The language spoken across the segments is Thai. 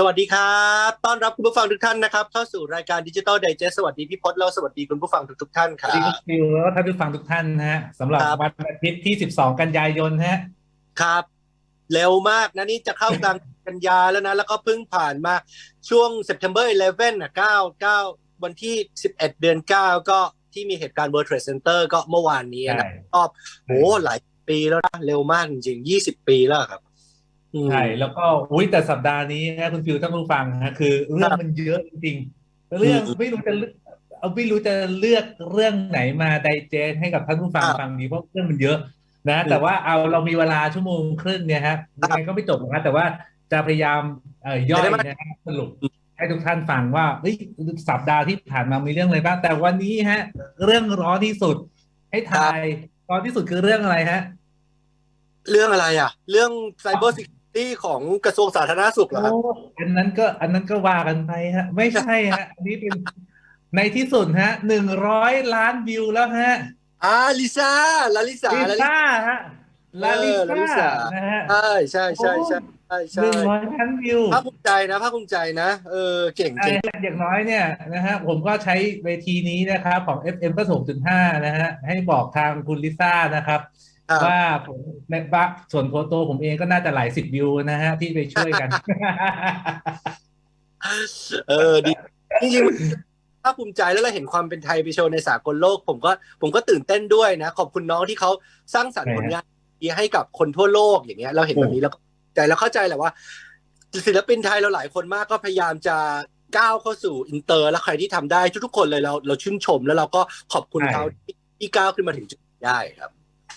สวัสดีครับ ต้อนรับคุณผู้ฟังทุกท่านนะครับเข้าสู่รายการดิจิ t a ลไดเจสวัสดีพี่พศแล้วสวัสดีคุณผู้ฟังทุกๆท่านคสรัวัสดีบคุณฟิวแล้วก็ท่านผู้ฟังทุกท่านนะฮะสำหรับครับ วันอาทิตย์ที่ 12 กันยายนฮะครับ เร็วมากนะนี่จะเข้ากลาง กันยาแล้วนะ แล้วก็เพิ่งผ่านมาช่วง September 11อะ9 9 วันที่ 11 เดือน 9 ก็ที่มีเหตุการณ์ World Trade Center ก็เมื่อวานนี้นะใช่ รอบโหหลายปีแล้วนะ เร็วมากจริงๆ 20 ปีแล้วครับอืม ใช่แล้วก็อุ้ยแต่สัปดาห์นี้นะคุณฟิวท่านผู้ฟังฮะคือ เรื่องมันเยอะจริงๆเรื่องอืมไม่รู้จะเลือกเอาไม่รู้จะเลือกเรื่องไหนมาไดเจสให้กับท่านผู้ฟังครับฟังดีเพราะเรื่องมันเยอะนะ แต่ว่าเอาเรามีเวลาชั่วโมงครึ่งเนี่ยฮะยังไงก็ไม่จบนะแต่ว่าจะพยายามเอ่อย่อยจะได้ไม่นะฮะสรุปให้ทุกท่านฟังว่าเฮ้ยสัปดาห์ที่ผ่านมามีเรื่องอะไรบ้าง แต่วันนี้ฮะ เรื่องร้อนที่สุด ให้ทายร้อนที่สุดคือเรื่องอะไรฮะ เรื่องอะไรอะ เรื่อง Cyber Security ของกระทรวงสาธารณสุขเหรอครับโอ้อันนั้นก็อันนั้นก็ว่ากันไปฮะ ไม่ใช่ฮะ อันนี้เป็นในที่สุดฮะหนึ่งร้อยล้านวิวแล้วฮะอ่าลิซ่าลาลิซ่าลิลาลิซ่าฮะลาลิเออลาลิซ่าซ่านะฮะใช่ใช่ใช่ใช่ใช่หใช่นึ่งร้อยล้านวิว ภาคภูมิใจนะภาคภูมิใจนะเออเก่งใช่เก่งฮะอย่างน้อยเนี่ยนะฮะผมก็ใช้เวทีนี้นะครับของ FM ก็สูงจุดห้านะฮะให้บอกทางคุณลิซ่านะครับครับ ว่าผมในบ้าส่วนโคโตวผมเองก็น่าจะหลายสิบวิวนะฮะ ที่ไปช่วยกัน เออดีจริงๆภาคภูมิใจแล้วเราเห็นความเป็นไทยไปโชว์ในสากลโลก ผมก็ผมก็ตื่นเต้นด้วยนะ ขอบคุณน้องที่เขาสร้างสรรค์ใช่ผฮะลงานดีให้กับคนทั่วโลกอย่างเงี้ย เราเห็นแบบนี้แล้วก็ใจแล้วเข้าใจแหละว่าศิลปินไทยเราหลายคนมากก็พยายามจะก้าวเข้าสู่อินเตอร์ แล้วใครที่ทำได้ทุกๆคนเลยเราเราชื่นชม แล้วเราก็ขอบคุณเขาที่ที่ก้าวขึ้นมาถึงจุดนี้ได้ครับ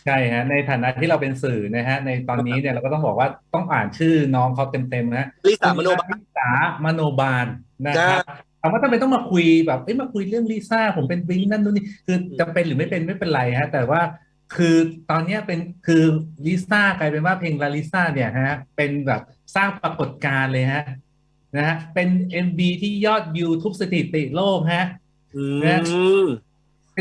ใช่ฮะในฐานะที่เราเป็นสื่อนะฮะในตอนนี้เนี่ยเราก็ต้องบอกว่าต้องอ่านชื่อน้องเขาเต็มๆนะลิสามโนบาลลิสามโนบาลนะครับถามว่าทำไมต้องมาคุยแบบเอ้ยมาคุยเรื่องลิซ่าผมเป็นวิงนั่นนู่นนี่คือจะเป็นหรือไม่เป็นไม่เป็นไรฮะ แต่ว่าคือตอนเนี้ยเป็นคือลิซ่ากลายเป็นว่าเพลงลาลิซ่าเนี่ยฮะเป็นแบบสร้างปรากฏการณ์เลยฮะนะฮะเป็น MV ที่ยอดวิวทุกสถิติโลกฮะอืนะม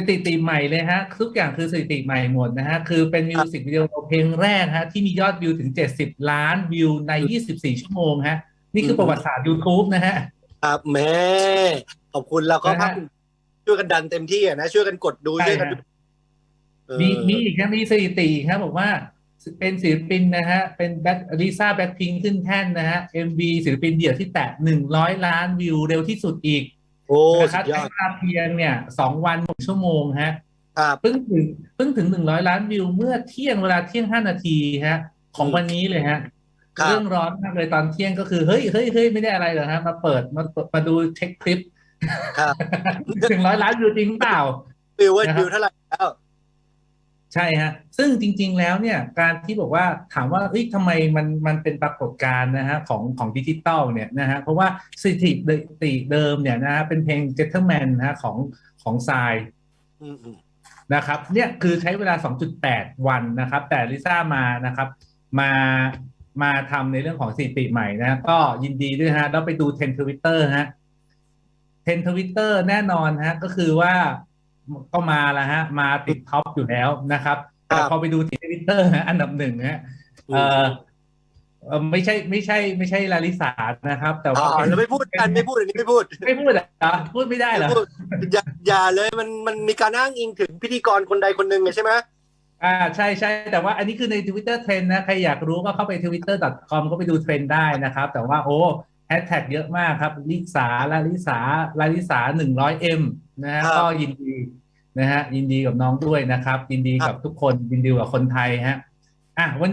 สถิติใหม่เลยฮะ ทุกอย่างคือสถิติใหม่หมดนะฮะ คือเป็นมิวสิกวิดีโอเพลงแรกฮะ ที่มียอดวิวถึง 70 ล้านวิวใน 24 ชั่วโมงฮะ นี่คือประวัติศาสตร์ YouTube นะฮะ ครับแม่ขอบคุณแล้วก็นะฮะภาคภูมิช่วยกันดันเต็มที่อะนะ ช่วยกันกดดูใช่ช่วยกันฮะดูเออมีมีอีกนะมีสถิติอีกครับบอกว่าเป็นศิลปินนะฮะ เป็นแบ็คลิซ่าแบ็คพิงขึ้นแท่นนะฮะ MV ศิลปินเดี่ยวที่แตะ100 ล้านวิวเร็วที่สุดอีก โอ้นะคสุรับดยใช้อดเวลาเพียงเนี่ยสองวันหกชั่วโมงฮะครับเพิ่งถึงเพิ่งถึงหนึ่งร้อยล้านวิวเมื่อเที่ยงเวลาเที่ยงห้านาทีฮะ ของวันนี้เลยฮะครับเรื่องร้อนมากเลยตอนเที่ยงก็คือเฮ้ยเฮ้ยเฮ้ยไม่ได้อะไรเหรอฮะมาเปิดมามาดูเช็คคลิปครับถึงร้อยล้านวิวจริงเปล่าวิวว่านะครับวิวเท่าไหร่แล้ว ใช่ฮะซึ่งจริง ๆ แล้วเนี่ยการที่บอกว่าถามว่าเอ้ยทำไมมันมันเป็นปรากฏการณ์นะฮะของของดิจิตอลเนี่ยนะฮะเพราะว่าสถิติเดิมเนี่ยนะฮะเป็นเพลง Gentleman นะฮะของของทรายอืมอืมนะครับเนี่ยคือใช้เวลา 2.8 วันนะครับ แต่ลิซ่ามานะครับมามาทำในเรื่องของสถิติใหม่นะ ก็ยินดีด้วยฮะแล้วไปดูเทรนทวิตเตอร์ฮะเทรนทวิตเตอร์แน่นอนฮะก็คือว่า ก็มาแล้วฮะ มาติดท็อปอยู่แล้วนะครับแต่พอไปดูทวิตเตอร์ฮะอันดับหนึ่งฮะเออเออไม่ใช่ไม่ใช่ไม่ใช่ลาลิสานะครับ แต่อ๋ว่าอแล้วไม่พูดกันไม่พูดอันนี้ไม่พูด ไม่พูดเหรอพูดไม่ได้เหรอไม่พูดอย่าอย่าเลยมันมันมีการอ้างอิงถึงพิธีกรคนใดคนหนึ่งไงใช่ไหมอ่าใช่ใช่แต่ว่าอันนี้คือใน Twitter Trend นะ ใครอยากรู้ก็เข้าไป twitter.com ก็ไปดูเทรนด์ได้นะครับ แต่ว่าโอ้ แฮชแท็กเยอะมากครับ ลิสาลาลิสาลาลิสา 100M นะฮะก็ยินดีนะฮะยินดีกับน้องด้วยนะครับ ยินดีกับทุกคนยินดีกับคนไทยฮะอะวัน